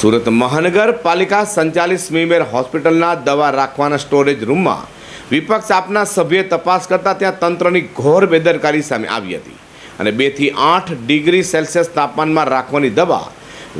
સુરત મહાનગરપાલિકા સંચાલિત સ્મીમેર હોસ્પિટલના દવા રાખવાના સ્ટોરેજ રૂમમાં વિપક્ષ આપના સભ્યે તપાસ કરતા ત્યાં તંત્રની ઘોર બેદરકારી સામે આવી હતી અને બેથી આઠ ડિગ્રી સેલ્સિયસ તાપમાનમાં રાખવાની દવા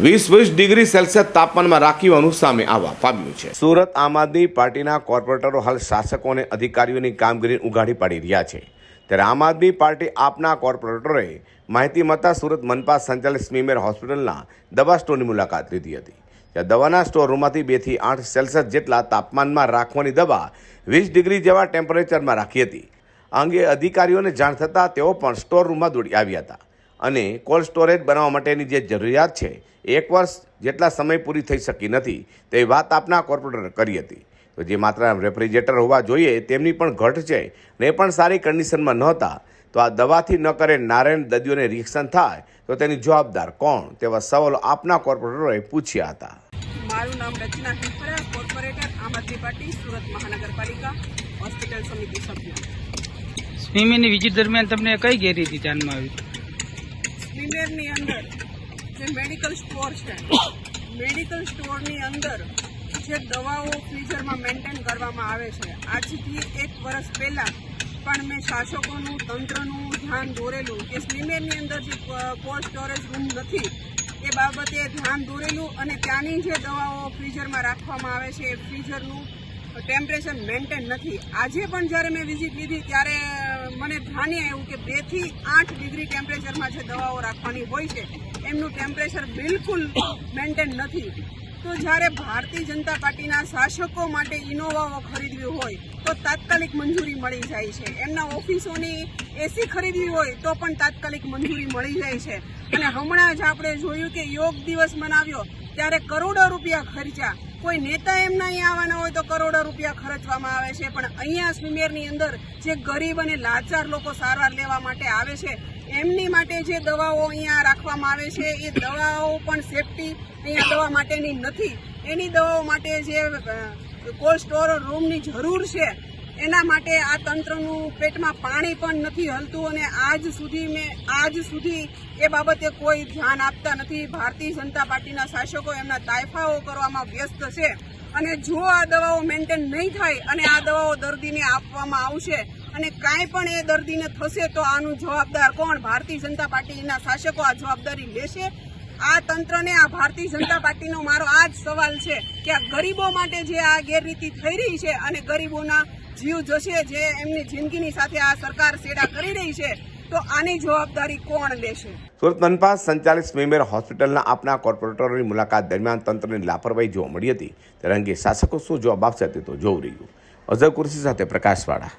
વીસ વીસ ડિગ્રી સેલ્સિયસ તાપમાનમાં રાખવાનું સામે આવવા પામ્યું છે. સુરત આમ આદમી પાર્ટીના કોર્પોરેટરો હાલ શાસકો અને અધિકારીઓની કામગીરી ઉઘાડી પાડી રહ્યા છે. ત્યારે આમ આદમી પાર્ટી આપના કોર્પોરેટરોએ માહિતી મળતા સુરત મનપા સંચાલિત સ્મીમેર હોસ્પિટલના દવા સ્ટોરની મુલાકાત લીધી હતી. ત્યાં દવાના સ્ટોર રૂમમાંથી બેથી આઠ સેલ્સિયસ જેટલા તાપમાનમાં રાખવાની દવા વીસ ડિગ્રી જેવા ટેમ્પરેચરમાં રાખી હતી. અંગે અધિકારીઓને જાણ થતાં તેઓ પણ સ્ટોર રૂમમાં દોડી આવ્યા હતા. અને કોલ્ડ સ્ટોરેજ બનાવવા માટેની જે જરૂરિયાત છે, એક વર્ષ જેટલા સમય પૂરી થઈ શકી નથી તે વાત આપના કોર્પોરેટરે કરી હતી. તો જે માત્ર રેફ્રિજરેટર હોવા જોઈએ તેમની પણ ઘટ છે ને એ પણ સારી કન્ડિશનમાં નહોતા. તો આ દવાથી ન કરે નારાયણ દર્દીઓને રિએક્શન થાય તો તેની જવાબદાર કોણ? તેવા સવાલો આપના કોર્પોરેટરોએ પૂછ્યા હતા. મારું નામ રચના હિફરા કોર્પોરેટર આમ આદમી પાર્ટી સુરત મહાનગરપાલિકા હોસ્પિટલ સમિતિ સભ્ય. સ્વિમિંગની વિઝિટ દરમિયાન તમને કઈ ગેરરીતિ ધ્યાનમાં આવી? સ્વીમેરની અંદર જે મેડિકલ સ્ટોર છે મેડિકલ સ્ટોરની અંદર જે દવાઓ ફ્રીઝરમાં મેન્ટેન કરવામાં આવે છે. આજથી એક વર્ષ પહેલાં પણ મેં શાસકોનું, તંત્રનું ધ્યાન દોરેલું કે સ્લીમેરની અંદર જે કોલ્ડ સ્ટોરેજ રૂમ નથી, એ બાબતે ધ્યાન દોરેલું અને ત્યાંની જે દવાઓ ફ્રીઝરમાં રાખવામાં આવે છે, એ ફ્રીઝરનું ટેમ્પરેચર મેન્ટેન નથી. આજે પણ જ્યારે મેં વિઝિટ લીધી, ત્યારે મને ધ્યાને આવ્યું કે બેથી આઠ ડિગ્રી ટેમ્પરેચરમાં જે દવાઓ રાખવાની હોય છે, એમનું ટેમ્પરેચર બિલકુલ મેન્ટેન નથી. તો જ્યારે ભારતીય જનતા પાર્ટીના શાસકો માટે ઇનોવાઓ ખરીદવી હોય, તો તાત્કાલિક મંજૂરી મળી જાય છે. એમના ઓફિસોની એસી ખરીદવી હોય, તો પણ તાત્કાલિક મંજૂરી મળી જાય છે. અને હમણાં જ આપણે જોયું કે યોગ દિવસ મનાવ્યો, ત્યારે કરોડો રૂપિયા ખર્ચા કોઈ નેતા એમના અહીંયા આવવાના હોય તો કરોડો રૂપિયા ખર્ચવામાં આવે છે. પણ અહીંયા સુમેરની અંદર જે ગરીબ અને લાચાર લોકો સારવાર લેવા માટે આવે છે એમની માટે જે દવાઓ અહીંયા રાખવામાં આવે છે, એ દવાઓ પણ સેફટી અહીંયા દવા માટેની નથી. એની દવાઓ માટે જે કોલ્ડ સ્ટોર રૂમની જરૂર છે, એના માટે આ તંત્રનું પેટમાં પાણી પણ નથી હલતું અને આજ સુધી મેં, આજ સુધી એ બાબતે કોઈ ધ્યાન આપતા નથી. ભારતીય જનતા પાર્ટીના શાસકો એમના તાયફાઓ કરવામાં વ્યસ્ત છે અને જો આ દવાઓ મેન્ટેન નહીં થાય અને આ દવાઓ દર્દીને આપવામાં આવશે અને કાંઈ પણ એ દર્દીને થશે તો આનું જવાબદાર કોણ? ભારતીય જનતા પાર્ટીના શાસકો આ જવાબદારી લેશે. આ તંત્રને, આ ભારતીય જનતા પાર્ટીનો મારો આ જ સવાલ છે કે આ ગરીબો માટે જે આ ગેરરીતિ થઈ રહી છે અને ગરીબોના જીવ જશે જે એમની જિંદગીની સાથે આ સરકાર સેડા કરી રહી છે, તો આની જવાબદારી કોણ લેશે? સુરત મનપા સંચાલિત સ્મીમેર હોસ્પિટલના આપના કોર્પોરેટરોની મુલાકાત દરમિયાન તંત્રની લાપરવાહી જોવા મળી હતી. ત્યારે અંગે શાસકો શું જવાબ આપશે તે તો જોવું રહ્યું. અઝર કુર્સી સાથે પ્રકાશવાળા.